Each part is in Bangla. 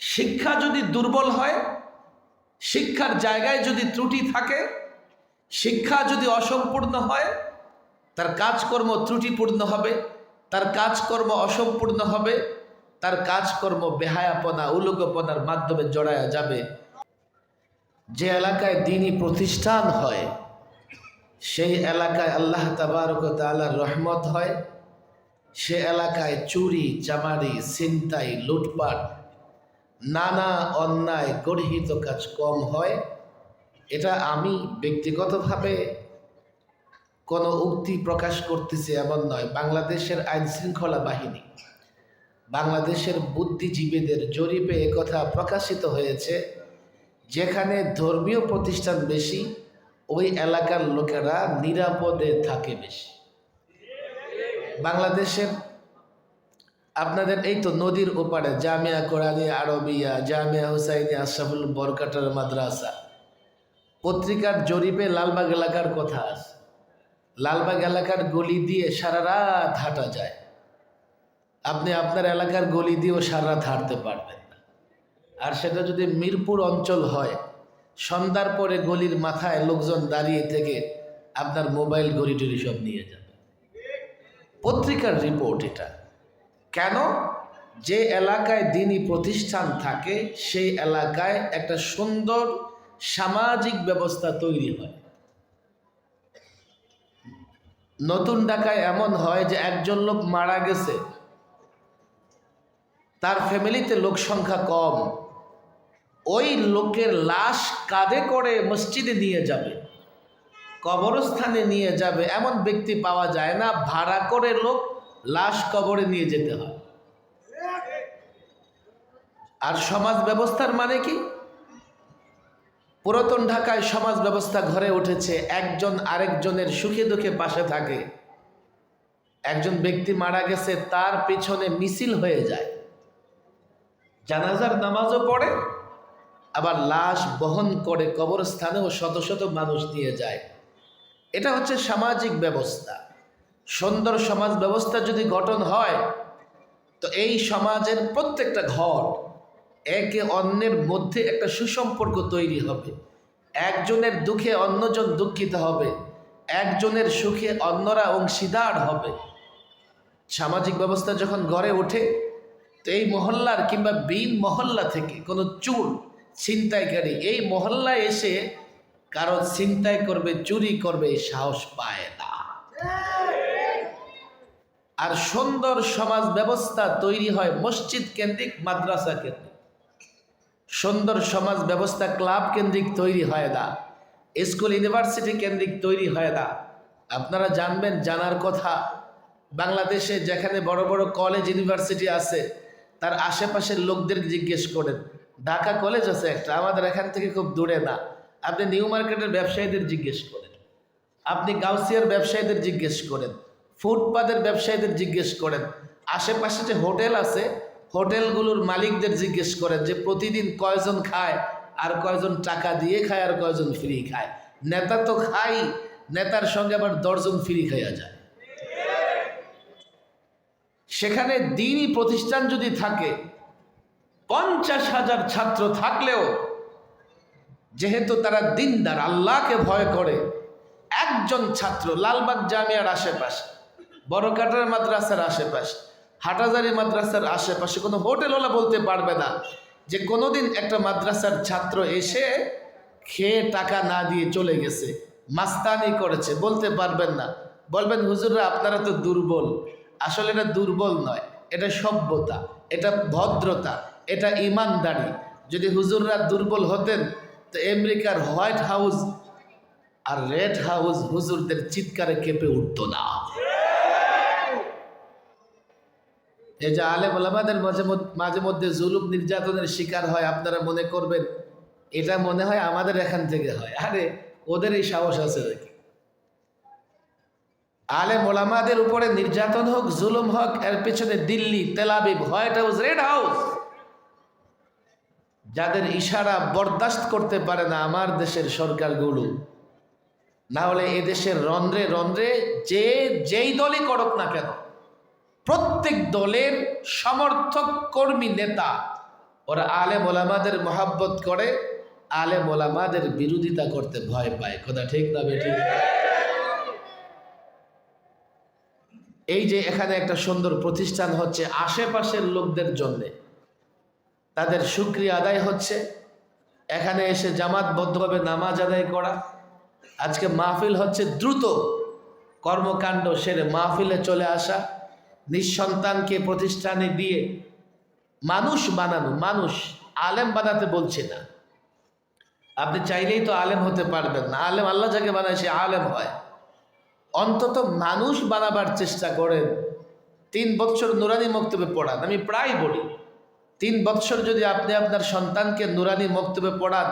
শিক্ষা যদি দুর্বল হয়, শিক্ষার জায়গায় যদি ত্রুটি থাকে, শিক্ষা যদি অসম্পূর্ণ হয়, তার কাজকর্ম ত্রুটিপূর্ণ হবে, তার কাজকর্ম অসম্পূর্ণ হবে, তার কাজকর্ম বেহায়াপনা উলুকপনার মাধ্যমে জড়ায়া যাবে। যে এলাকায় দিনই প্রতিষ্ঠান হয়, সেই এলাকায় আল্লাহ তাবারক তালার রহমত হয়, সে এলাকায় চুরি, চামারি, ছিনতাই, লুটপাট নানা অন্যায় গর্হিত কাজ কম হয়, এটা আমি ব্যক্তিগতভাবে কোনো উক্তি প্রকাশ করতেছি এমন নয়। বাংলাদেশের আইন শৃঙ্খলা বাহিনী, বাংলাদেশের বুদ্ধিজীবীদের জরিপে একথা প্রকাশিত হয়েছে, যেখানে ধর্মীয় প্রতিষ্ঠান বেশি, ওই এলাকার লোকেরা নিরাপদে থাকে বেশি। বাংলাদেশের আপনাদের এই তো নদীর ওপারে, জামিয়া কোরআনী আরবিয়া, জামিয়া হুসাইনি আশরাফুল বরকাটার মাদ্রাসা। পত্রিকার জরিপে লালবাগ এলাকার কথা আছে। লালবাগ এলাকার গলি দিয়ে সারা রাত হাঁটা যায়। আপনি আপনার এলাকার গলি দিয়েও সারা রাত হাঁটতে পারবেন না। আর সেটা যদি মিরপুর অঞ্চল হয়, সন্ধ্যার পরে গলির মাথায় লোকজন দাঁড়িয়ে থেকে আপনার মোবাইল ঘড়ি টড়ি সব নিয়ে যাবে। পত্রিকার রিপোর্ট এটা। কেন? যে এলাকায় দিনই প্রতিষ্ঠান থাকে, সেই এলাকায় একটা সুন্দর সামাজিক ব্যবস্থা তৈরি হয়। নতুন ঢাকায় এমন হয় যে একজন লোক মারা গেছে, তার ফ্যামিলিতে লোক সংখ্যা কম। ওই লোকের লাশ কাঁধে করে মসজিদে নিয়ে যাবে, কবরস্থানে নিয়ে যাবে, এমন ব্যক্তি পাওয়া যায় না। ভাড়া করে লোক লাশ কবরে নিয়ে যেতে হয়। আর সমাজ ব্যবস্থার মানে কি? পুরাতন ঢাকায় সমাজ ব্যবস্থা ঘরে উঠেছে, একজন আরেকজনের সুখে দুঃখে পাশে থাকে। একজন ব্যক্তি মারা গেছে, তার পেছনে মিছিল হয়ে যায়। জানাজার নামাজও পড়ে, আবার লাশ বহন করে কবরস্থানেও শত শত মানুষ নিয়ে যায়। এটা হচ্ছে সামাজিক ব্যবস্থা। সুন্দর সমাজ ব্যবস্থা যদি গঠন হয়, তো এই সমাজের প্রত্যেকটা ঘর একে অন্যের মধ্যে একটা সুসম্পর্ক তৈরি হবে। একজনের দুঃখে অন্যজন দুঃখিত হবে, একজনের সুখে অন্যরা অংশীদার হবে। সামাজিক ব্যবস্থা যখন গড়ে ওঠে, তো এই মহল্লার কিংবা বিন মহল্লা থেকে কোনো চুর ছিনতাইকারী, এই মহল্লায় এসে কারও ছিনতাই করবে, চুরি করবে সাহস পায় না। আর সুন্দর সমাজ ব্যবস্থা তৈরি হয় মসজিদ কেন্দ্রিক, মাদ্রাসা কেন্দ্রিক। সুন্দর সমাজ ব্যবস্থা ক্লাব কেন্দ্রিক তৈরি হয় না, স্কুল ইউনিভার্সিটি কেন্দ্রিক তৈরি হয় না। আপনারা জানবেন, জানার কথা, বাংলাদেশে যেখানে বড় বড় কলেজ ইউনিভার্সিটি আছে, তার আশেপাশের লোকদের জিজ্ঞেস করেন, ঢাকা কলেজ আছে একটা? আমাদের এখান থেকে খুব দূরে না। আপনি নিউ মার্কেটের ব্যবসায়ীদের জিজ্ঞেস করেন, আপনি গাউসিয়ার ব্যবসায়ীদের জিজ্ঞেস করেন ফুটপাতের ব্যবসায়ীদের জিজ্ঞেস করেন। আশেপাশে যে হোটেল আছে, হোটেলগুলোর মালিকদের জিজ্ঞেস করেন যে প্রতিদিন কয়জন খায় আর কয়জন টাকা দিয়ে খায় আর কয়জন ফ্রি খায়। নেতা তো খাই, নেতার সঙ্গে আবার দশজন ফ্রি খাইয়া যায়। সেখানে দিনই প্রতিষ্ঠান যদি থাকে, পঞ্চাশ হাজার ছাত্র থাকলেও যেহেতু তারা দিনদার, আল্লাহকে ভয় করে, একজন ছাত্র লালবাগ জামিয়ার আশেপাশে বড়কাটার মাদ্রাসার আশেপাশে, হাটাজারি মাদ্রাসার আশেপাশে কোনো হোটেলওয়ালা বলতে পারবে না যে কোনোদিন একটা মাদ্রাসার ছাত্র এসে খেয়ে টাকা না দিয়ে চলে গেছে, মাস্তানি করেছে, বলতে পারবেন না। বলবেন, হুজুররা, আপনারা তো দুর্বল। আসলে এটা দুর্বল নয়, এটা সভ্যতা, এটা ভদ্রতা, এটা ইমানদারি। যদি হুজুররা দুর্বল হতেন, তো আমেরিকার হোয়াইট হাউস আর রেড হাউস হুজুরদের চিৎকারে কেঁপে উঠত না। এই যে আলেম ওলামাদের মাঝে মাঝে মধ্যে জুলুম নির্যাতনের শিকার হয়, আপনারা মনে করবেন, এটা মনে হয় আমাদের এখান থেকে হয়। আরে, ওদের এই সাহস আছে নাকি? আলেম ওলামাদের উপরে নির্যাতন হোক, জুলুম হোক, এর পেছনে Delhi Tel Aviv White House, red house, যাদের ইশারা বরদাস্ত করতে পারে না আমার দেশের সরকারগুলো, না হলে এদেশের রন্ধ্রে রন্ধ্রে যে যেই দলই করুক না কেন প্রত্যেক দলের সমর্থক কর্মী নেতা। ওরা আলেম ওলামাদের মহাব্বত করে, আলেম ওলামাদের বিরোধিতা করতে ভয় পায়। কথা ঠিক না বেঠি? এই যে এখানে একটা সুন্দর প্রতিষ্ঠান হচ্ছে আশেপাশের লোকদের জন্যে। তাদের সুক্রিয়া আদায় হচ্ছে। এখানে এসে জামাতবদ্ধভাবে নামাজ আদায় করা। আজকে মাহফিল হচ্ছে দ্রুত কর্মকাণ্ড সেরে মাহফিলে চলে আসা। নিঃসন্তানকে প্রতিষ্ঠানে দিয়ে মানুষ বানানো, মানুষ আলেম বানাতে বলছে না। আপনি চাইলেই তো আলেম হতে পারবেন না। আলেম আল্লাহ যাকে বানায় সে আলেম হয়। অন্তত মানুষ বানাবার চেষ্টা করেন। তিন বছর নুরানি মক্তবে পড়ান। আমি প্রায় বলি, তিন বৎসর যদি আপনি আপনার সন্তানকে নুরানি মক্তবে পড়ান,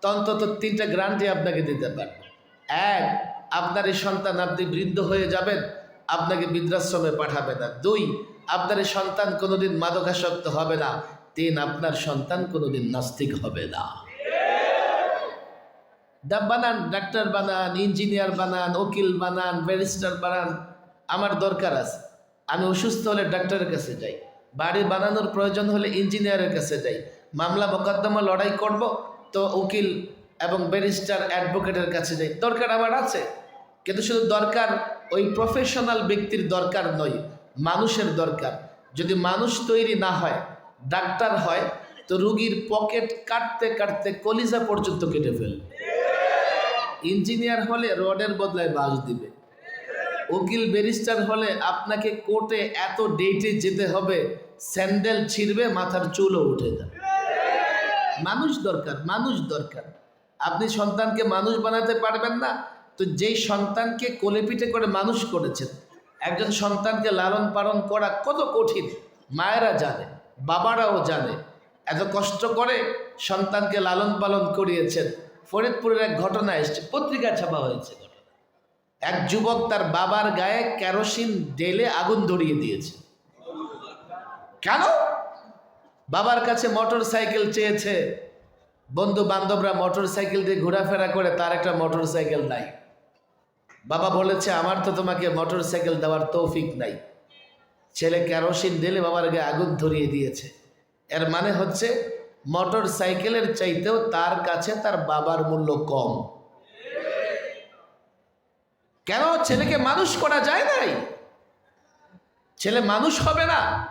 তো অন্তত তিনটা গ্রান্টি আপনাকে দিতে পারবেন এক, আপনার এই সন্তান আপনি বৃদ্ধ হয়ে যাবেন। আপনাকে বৃদ্ধাশ্রমে পাঠাবে না। দুই, আপনার সন্তান কোনোদিন মাদকাসক্ত হবে না। তিন, আপনার সন্তান কোনোদিন নাস্তিক হবে না। ডাব বানান, ডাক্তার বানান, ইঞ্জিনিয়ার বানান, উকিল বানান, ব্যারিস্টার বানান, আমার দরকার আছে। আমি অসুস্থ হলে ডাক্তারের কাছে যাই। বাড়ি বানানোর প্রয়োজন হলে ইঞ্জিনিয়ারের কাছে যাই। মামলা মোকদ্দমা লড়াই করব তো উকিল এবং ব্যারিস্টার অ্যাডভোকেটের কাছে যাই। দরকার আমার আছে? কিন্তু শুধু দরকার, ওই প্রফেশনাল ব্যক্তির দরকার নয়, মানুষের দরকার। যদি মানুষ তৈরি না হয়, ডাক্তার হয়, তো রুগীর পকেট কাটতে কাটতে কলিজা পর্যন্ত কেটে ফেলবে। ইঞ্জিনিয়ার হলে রডের বদলায় বাস দিবে। উকিল ব্যারিস্টার হলে আপনাকে কোর্টে এত ডেটে যেতে হবে, স্যান্ডেল ছিঁড়বে, মাথার চুলও উঠে যাবে মানুষ দরকার মানুষ দরকার। আপনি সন্তানকে মানুষ বানাতে পারবেন না তো যেই সন্তানকে কোলে পিঠে করে মানুষ করেছেন, একজন সন্তানকে লালন পালন করা কত কঠিন, মায়েরা জানে, বাবারাও জানে, এত কষ্ট করে সন্তানকে লালন পালন করিয়েছেন। ফরিদপুরের এক ঘটনা এসছে, পত্রিকা ছাপা হয়েছে এক যুবক তার বাবার গায়ে কেরোসিন ঢেলে আগুন ধরিয়ে দিয়েছে। কেন? বাবার কাছে মোটর সাইকেল চেয়েছে। বন্ধু বান্ধবরা মোটর সাইকেল দিয়ে ঘোরাফেরা করে, তার একটা মোটর সাইকেল নাই। বাবা বলেছে, আমার তো তোমাকে মোটর সাইকেল দেওয়ার তৌফিক নাই। ছেলে কেরোসিন ঢেলে বাবার গায়ে আগুন ধরিয়ে দিয়েছে। এর মানে হচ্ছে মোটর সাইকেলের চাইতেও তার কাছে তার বাবার মূল্য কম। কেন? ছেলেকে মানুষ করা যায় নাই। ছেলে মানুষ হবে না।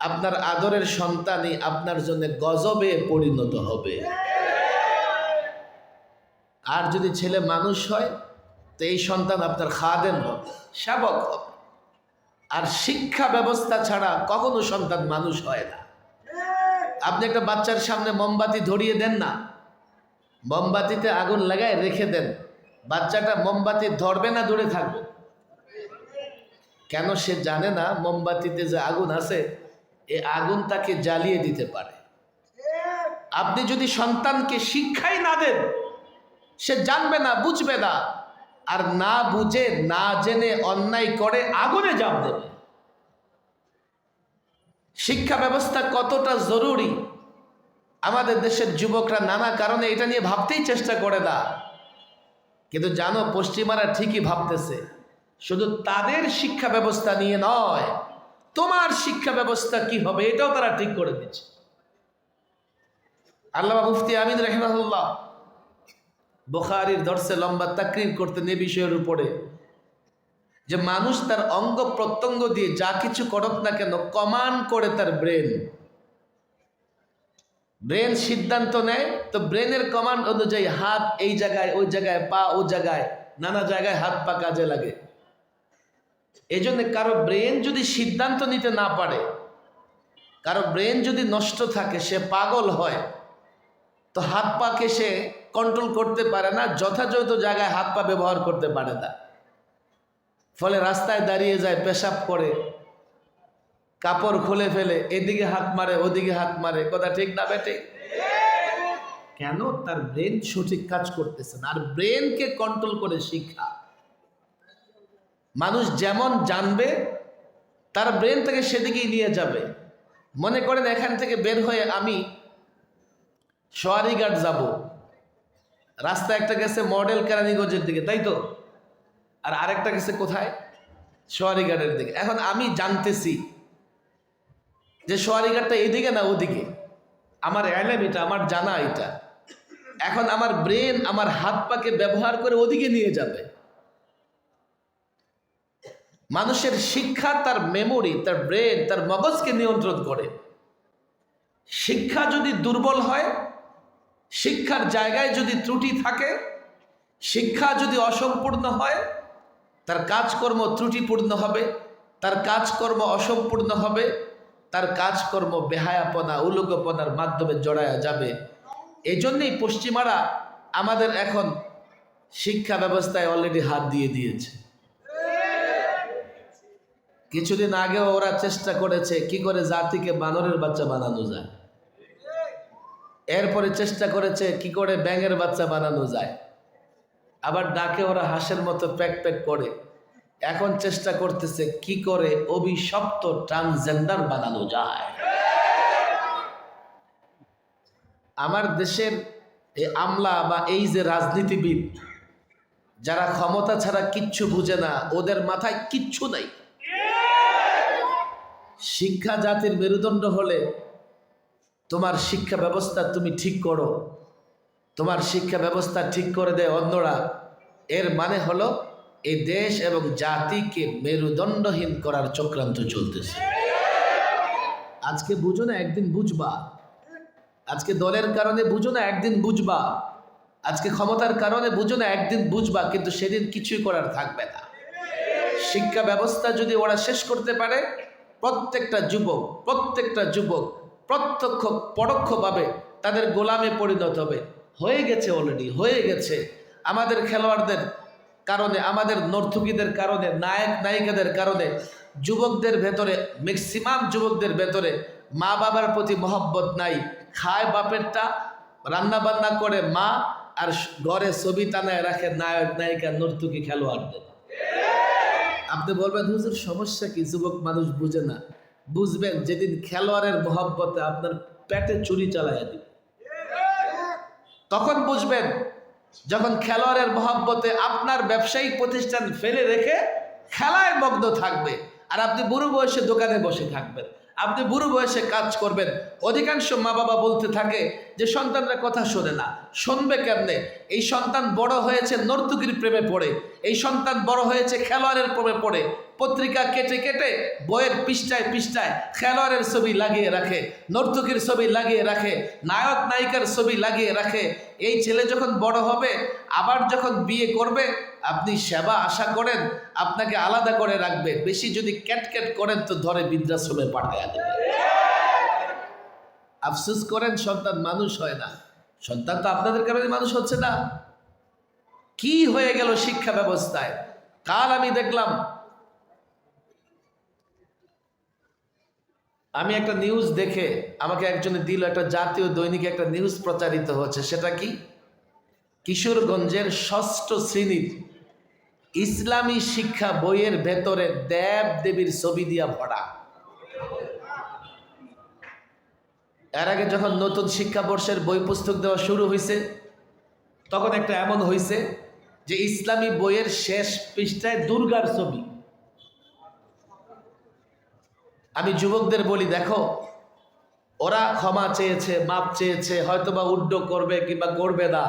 আপনার আদরের সন্তানই আপনার জন্য গজবে পরিণত হবে। আর যদি ছেলে মানুষ হয় তো এই সন্তান আপনার খাদেন হবে, সেবক হবে। আর শিক্ষা ব্যবস্থা ছাড়া কখনো সন্তান মানুষ হয় না। আপনি একটা বাচ্চার সামনে মোমবাতি ধরিয়ে দেন না। মোমবাতিতে আগুন লাগায় রেখে দেন। বাচ্চাটা মোমবাতি ধরবে না, দূরে থাকবে। কেন সে জানে না মোমবাতিতে যে আগুন আছে, এ আগুন তাকে জ্বালিয়ে দিতে পারে। আপনি যদি সন্তানকে শিক্ষাই না দেন, সে জানবে না, বুঝবে না। আর না বুঝে, না জেনে অন্যায় করে আগুনে জাপ দেবে। শিক্ষা ব্যবস্থা কতটা জরুরি? আমাদের দেশের যুবকরা নানা কারণে এটা নিয়ে ভাবতেই চেষ্টা করে না। কিন্তু জানো, পশ্চিমারা ঠিকই ভাবতেছে, শুধু তাদের শিক্ষা ব্যবস্থা নিয়ে নয়, তোমার শিক্ষা ব্যবস্থা কি হবে এটাও তারা ঠিক করে দিচ্ছে। আল্লাহ মুফতি আমিন রহমাহুল্লাহ বোখারির দর্শে লম্বা তাকরির করতেন এ বিষয়ের উপরে। যে মানুষ তার অঙ্গ প্রত্যঙ্গ দিয়ে যা কিছু করুক না কেন, কমান করে তার ব্রেন। ব্রেন সিদ্ধান্ত নেয়, তো ব্রেনের কমান্ড অনুযায়ী হাত এই জায়গায়, ওই জায়গায়, পা ও জায়গায়, নানা জায়গায় হাত পা কাজে লাগে। এই জন্য কারও ব্রেন যদি সিদ্ধান্ত নিতে না পারে, কারও ব্রেন যদি নষ্ট থাকে, সে পাগল হয়, তো হাত পাকে সে কন্ট্রোল করতে পারে না, যথাযথ জায়গায় হাত পা ব্যবহার করতে পারে না। ফলে রাস্তায় দাঁড়িয়ে যায়, পেশাব করে, কাপড় খুলে ফেলে, এদিকে হাত মারে, ওদিকে হাত মারে, কথা ঠিক না বেটে কেন তার ব্রেন সঠিক কাজ করতেছে না? আর ব্রেনকে কন্ট্রোল করে শিক্ষা। মানুষ যেমন জানবে, তার ব্রেন থেকে সেদিকেই নিয়ে যাবে। মনে করেন এখান থেকে বের হয়ে আমি সোয়ারিঘাট যাব। রাস্তা একটা গেছে মডেল কেরানীগঞ্জের দিকে, তাই তো? আর আরেকটা গেছে কোথায়? সোয়ারিঘাটের দিকে। এখন আমি জানতেছি যে সোয়ারিঘাটটা এদিকে না ওদিকে? আমার অ্যালেম এটা, আমার জানা এটা। এখন আমার ব্রেন আমার হাত পাকে ব্যবহার করে ওদিকে নিয়ে যাবে। মানুষের শিক্ষা তার মেমোরি তার ব্রেন তার মগজকে নিয়ন্ত্রণ করে। শিক্ষা যদি দুর্বল হয় শিক্ষার জায়গায় যদি ত্রুটি থাকে, শিক্ষা যদি অসম্পূর্ণ হয়, তার কাজকর্ম ত্রুটিপূর্ণ হবে, তার কাজকর্ম অসম্পূর্ণ হবে, তার কাজকর্ম বেহায়াপনা উলুকপনার মাধ্যমে জড়ায়া যাবে। এই জন্যেই পশ্চিমারা আমাদের এখন শিক্ষা ব্যবস্থায় অলরেডি হাত দিয়ে দিয়েছে। কিছুদিন আগেও ওরা চেষ্টা করেছে, কি করে জাতিকে বানরের বাচ্চা বানানো যায়। এরপরে চেষ্টা করেছে কি করে ব্যাঙের বাচ্চা বানানো যায়। আবার ডাকে ওরা হাঁসের মতো প্যাক প্যাক করে। এখন চেষ্টা করতেছে কি করে অভিশপ্ত ট্রান্সজেন্ডার বানানো যায়। আমার দেশের এই আমলা বা এই যে রাজনীতিবিদ, যারা ক্ষমতা ছাড়া কিচ্ছু বুঝে না, ওদের মাথায় কিচ্ছু নাই। শিক্ষা জাতির মেরুদণ্ড হলে তোমার শিক্ষা ব্যবস্থা তুমি ঠিক করো। তোমার শিক্ষা ব্যবস্থা ঠিক করে দেয় অন্যরা এর মানে হলো এই দেশ এবং জাতিকে মেরুদণ্ডহীন করার চক্রান্ত চলতেছে। আজকে বুঝো না, একদিন বুঝবা। আজকে দলের কারণে বুঝো না, একদিন বুঝবা। আজকে ক্ষমতার কারণে বুঝো না, একদিন বুঝবা, কিন্তু সেদিন কিছুই করার থাকবে না। শিক্ষা ব্যবস্থা যদি ওরা শেষ করতে পারে, প্রত্যেকটা যুবক প্রত্যেকটা যুবক প্রত্যক্ষ, পরোক্ষভাবে তাদের গোলামে পরিণত হবে। হয়ে গেছে অলরেডি হয়ে গেছে। আমাদের খেলোয়াড়দের কারণে, আমাদের নর্তকীদের কারণে, নায়ক, নায়িকাদের কারণে, যুবকদের ভেতরে ম্যাক্সিমাম যুবকদের ভেতরে মা বাবার প্রতি মহব্বত নাই। খায় বাপেরটা রান্না বান্না করে মা, আর ঘরে ছবি টানায় রাখে নায়ক, নায়িকা, নর্তকী খেলোয়াড়দের। আপনি বলবেন, হুজুর, সমস্যা কি? যুবক মানুষ বুঝে না। বুঝবেন, যেদিন খেলোয়াড়ের মহব্বতে আপনার পেটে চুরি চালায় দিবে। তখন বুঝবেন, যখন খেলোয়াড়ের মহব্বতে আপনার ব্যবসায়িক প্রতিষ্ঠান ফেলে রেখে খেলায় মগ্ন থাকবে, আর আপনি বুড়ো বয়সে দোকানে বসে থাকবেন, আপনি বুড়ো বয়সে কাজ করবেন, অধিকাংশ মা বাবা বলতে থাকে যে, সন্তানরা কথা শোনে না, শুনবে কেমনে? এই সন্তান বড় হয়েছে নর্তকীর প্রেমে পড়ে, এই সন্তান বড় হয়েছে খেলোয়াড়ের প্রেমে পড়ে পত্রিকা কেটে কেটে বইয়ের পৃষ্ঠায় পৃষ্ঠায় খেলোয়াড়ের ছবি লাগিয়ে রাখে, নর্তকীর ছবি লাগিয়ে রাখে, নায়ক, নায়িকার ছবি লাগিয়ে রাখে। এই ছেলে যখন বড় হবে, আবার যখন বিয়ে করবে, আপনি সেবা আশা করেন, আপনাকে আলাদা করে রাখবে। বেশি যদি ক্যাটক্যাট করেন তো ধরে বৃদ্ধাশ্রমে পাঠায়া দেবে। আফসোস করেন, সন্তান মানুষ হয় না। সন্তান তো আপনাদের কারণে মানুষ হচ্ছে না। কি হয়ে গেল শিক্ষা ব্যবস্থায়? কাল আমি দেখলাম আমি একটা নিউজ দেখে আমাকে একজনে দিল একটা জাতীয় দৈনিকে একটা নিউজ প্রচারিত হচ্ছে, সেটা কি? কিশোরগঞ্জের ষষ্ঠ শ্রেণির ইসলামী শিক্ষা বইয়ের ভেতরে দেব দেবীর ছবি দিয়া ভরা। এর আগে যখন নতুন শিক্ষাবর্ষের বই পুস্তক দেওয়া শুরু হয়েছে তখন একটা এমন হয়েছে যে ইসলামী বইয়ের শেষ পৃষ্ঠায় দুর্গার ছবি। আমি যুবকদের বলি, দেখো, ওরা ক্ষমা চেয়েছে, মাপ চেয়েছে, হয়তোবা উড্ড করবে কিংবা করবে না।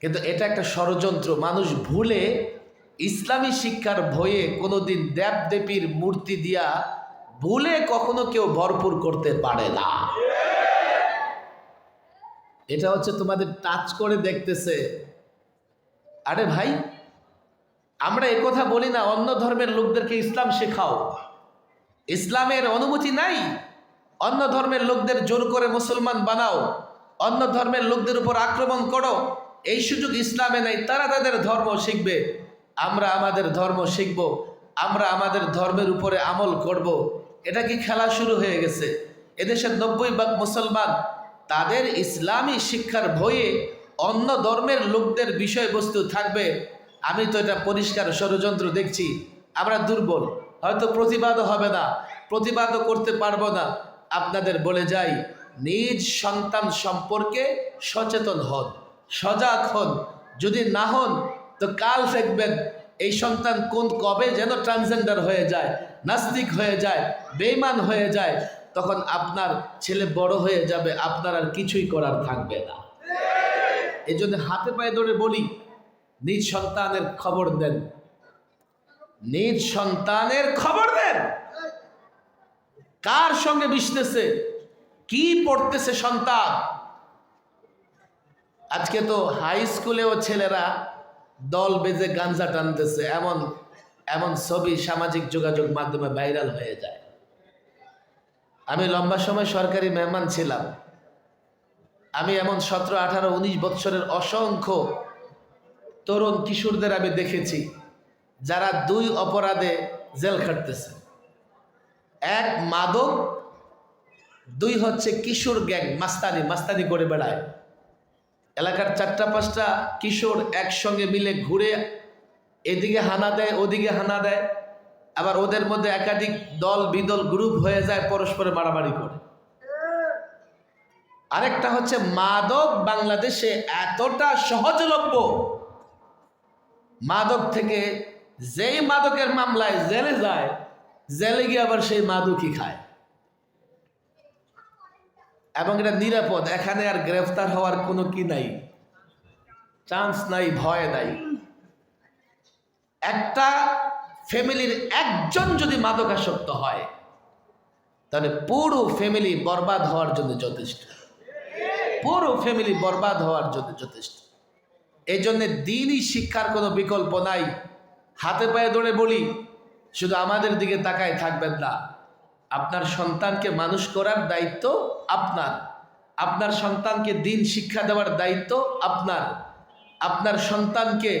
কিন্তু এটা একটা ষড়যন্ত্র। মানুষ ভুলে ইসলামী শিক্ষার ভয়ে কোনোদিন দেবদেবীর মূর্তি দিয়া ভুলে কখনো কেউ ভরপুর করতে পারে না। এটা হচ্ছে তোমাদের টাচ করে দেখতেছে। আরে ভাই, আমরা কথা বলি না, অন্য ধর্মের লোকদেরকে ইসলাম শেখাও। ইসলামের অনুমতি নাই। অন্য ধর্মের লোকদের জোর করে মুসলমান বানাও, অন্য ধর্মের লোকদের উপর আক্রমণ করো। এই সুযোগ ইসলামে নাই, তারা তাদের ধর্ম শিখবে। আমরা আমাদের ধর্ম শিখব, আমরা আমাদের ধর্মের উপরে আমল করব। এটা কি খেলা শুরু হয়ে গেছে? এদেশের নব্বই ভাগ মুসলমান তাদের ইসলামী শিক্ষার ভয়ে অন্য ধর্মের লোকদের বিষয়বস্তু থাকবে। আমি তো এটা পরিষ্কার ষড়যন্ত্র দেখছি, আমরা দুর্বল। হয়তো প্রতিবাদও হবে না, প্রতিবাদও করতে পারব না। আপনাদের বলে যাই, নিজ সন্তান সম্পর্কে সচেতন হন, সজাগ হন। যদি না হন, তো কাল দেখবেন এই সন্তান কোন কবে যেন ট্রান্সজেন্ডার হয়ে যায়, নাস্তিক হয়ে যায় বেইমান হয়ে যায়, তখন আপনার ছেলে বড় হয়ে যাবে, আপনার আর কিছুই করার থাকবে না। এই জন্য হাতে পায়ে ধরে বলি, নিজ সন্তানের খবর দেন নিজ সন্তানের খবর দেন। কার সঙ্গে মিশতেছে? কি পড়তেছে সন্তান? আজকে তো হাই স্কুলেও ছেলেরা দল বেজে গাঞ্জা টানতেছে, এমন এমন ছবি সামাজিক যোগাযোগ মাধ্যমে ভাইরাল হয়ে যায়। আমি লম্বা সময় সরকারি মেহমান ছিলাম। আমি এমন সতেরো, আঠারো, উনিশ বৎসরের অসংখ্য তরুণ কিশোরদের আমি দেখেছি। যারা দুই অপরাধে জেল খাটতেছে। এক মাদক, দুই হচ্ছে কিশোর গ্যাং, মাস্তানি মাস্তানি করে বেড়ায়। এলাকার চারটা পাঁচটা কিশোর একসঙ্গে মিলে ঘুরে এদিকে হানা দেয়, ওদিকে হানা দেয়। আবার ওদের মধ্যে একাধিক দল, বিদল, গ্রুপ হয়ে যায়, পরস্পরে মারামারি করে। আরেকটা হচ্ছে মাদক বাংলাদেশে এতটা সহজলভ্য। মাদক থেকে যেই মাদকের মামলায় জেলে যায়, জেলে গিয়ে আবার সেই মাদকই খায়। এবং এটা নিরাপদ, এখানে আর গ্রেফতার হওয়ার কোনো কি নাই, চান্স নাই, ভয় নাই। একটা ফ্যামিলির একজন যদি মাদকাসক্ত হয়, তাহলে পুরো ফ্যামিলি বরবাদ হওয়ার জন্য যথেষ্ট। পুরো ফ্যামিলি বরবাদ হওয়ার জন্য যথেষ্ট। এই জন্যে দিনই শিক্ষার কোনো বিকল্প নাই। হাতে পায়ে ধরে বলি, শুধু আমাদের দিকে তাকায় থাকবেন না। আপনার সন্তানকে মানুষ করার দায়িত্ব আপনার। আপনার সন্তানকে দিন শিক্ষা দেওয়ার দায়িত্ব আপনার। আপনার সন্তানকে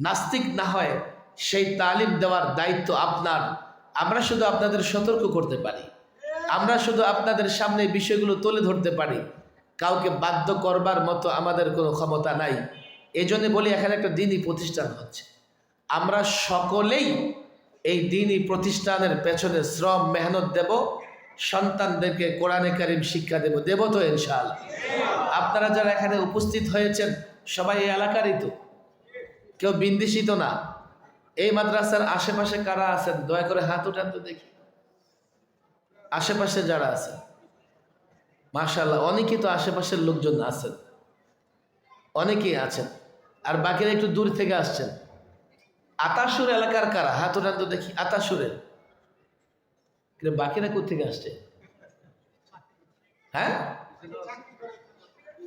নাস্তিক না হয়, সেই তালিম দেওয়ার দায়িত্ব আপনার। আমরা শুধু আপনাদের সতর্ক করতে পারি। আমরা শুধু আপনাদের সামনে বিষয়গুলো তুলে ধরতে পারি। কাউকে বাধ্য করবার মতো আমাদের কোনো ক্ষমতা নাই। এই জন্য বলি, এখানে একটা দিনই প্রতিষ্ঠান হচ্ছে। আমরা সকলেই এই দিনই প্রতিষ্ঠানের পেছনে শ্রম, মেহনত দেব, সন্তানদেরকে কোরআনে কারিম শিক্ষা দেব দেব তো ইনশাআল্লাহ। আপনারা যারা এখানে উপস্থিত হয়েছেন, সবাই এই এলাকারই তো। কেউ বিন্দিসিত না। এই মাদ্রাসার আশেপাশে কারা আছেন? দয়া করে হাত উঠান তো দেখি। আশেপাশে যারা আছেন মাশাল্লাহ অনেকেই তো আশেপাশের লোকজন আছেন। অনেকেই আছেন। আর বাকিরা একটু দূর থেকে আসছেন। আতাসুর এলাকার কারা? হাত উঠান তো দেখি আতাসুরের বাকিরা কোথেকে আসছে? হ্যাঁ?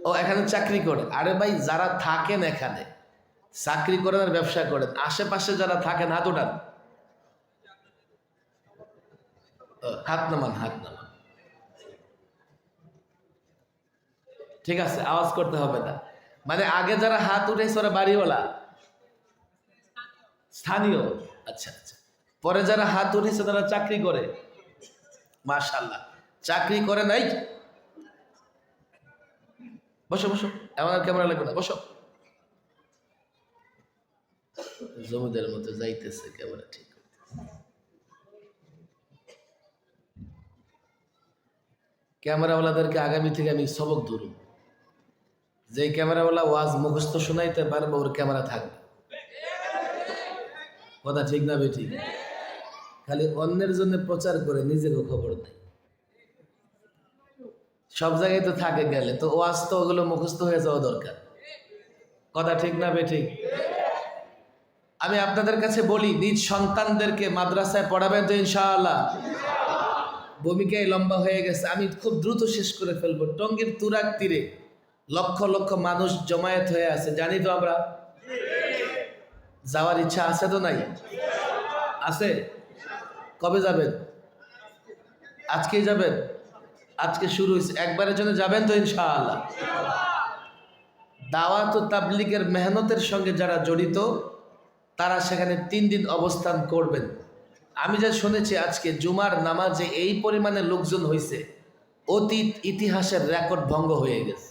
ও এখানে চাকরি করে। আরে ভাই যারা থাকেন এখানে চাকরি করেন আর ব্যবসা করেন আশেপাশে যারা থাকেন হাত উঠান ও, হাত নামান হাত নামান। ঠিক আছে আওয়াজ করতে হবে না। মানে আগে যারা হাত উঠেছে ওরা বাড়িওয়ালা। স্থানীয়। আচ্ছা আচ্ছা। পরে যারা হাত উঠেছে তারা চাকরি করে। মাশাল্লাহ চাকরি করে নাই? বসো বসো। এমন আর ক্যামেরা লাগবে না। বসো। জমিদের মতো যাইতেছে ক্যামেরা ঠিক। ক্যামেরাওয়ালাদেরকে আগামী থেকে আমি সবক ধরুন। যে ক্যামেরাওয়ালা ওয়াজ মুখস্থ শোনাইতে পারবে, ওর ক্যামেরা থাকবে। কথা ঠিক না বেঠি খালি অন্যের জন্য প্রচার করে নিজেকে খবর দেয়। সব জায়গায় তো থাকে গেলে, তো ওয়াজ তো ওগুলো মুখস্থ হয়ে যাওয়া দরকার। কথা ঠিক না বেঠিক আমি আপনাদের কাছে বলি, নিজ সন্তানদেরকে মাদ্রাসায় পড়াবেন তো ইনশাআল্লাহ। ভূমিকায় লম্বা হয়ে গেছে, আমি খুব দ্রুত শেষ করে ফেলব। টঙ্গীর তুরাক তীরে লক্ষ লক্ষ মানুষ জমায়েত হয়ে আছে, জানি তো আমরা। যাওয়ার ইচ্ছা আছে তো নাই? আছে। কবে যাবেন? আজকেই যাবেন? আজকে শুরু হয়েছে একবারের জন্য যাবেন তো ইনশাআল্লাহ। দাওয়াত ও তাবলিগের মেহনতের সঙ্গে যারা জড়িত, তারা সেখানে তিন দিন অবস্থান করবেন। আমি যা শুনেছি আজকে, জুমার নামাজে এই পরিমাণে লোকজন হয়েছে অতীত ইতিহাসের রেকর্ড ভঙ্গ হয়ে গেছে।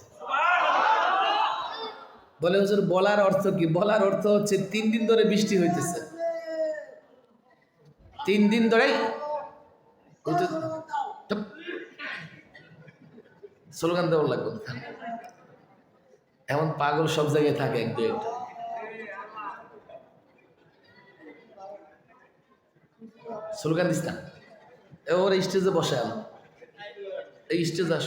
বলে, হুজুর, বলার অর্থ কি? বলার অর্থ হচ্ছে, তিন দিন ধরে বৃষ্টি হইতেছে। তিন দিন ধরে স্লোগান দেওয়ার লাগবে এমন পাগল সব জায়গায় থাকে এক দু একটা। স্লোগান দিস না। ওর স্টেজে বসে আলো এই স্টেজ আস।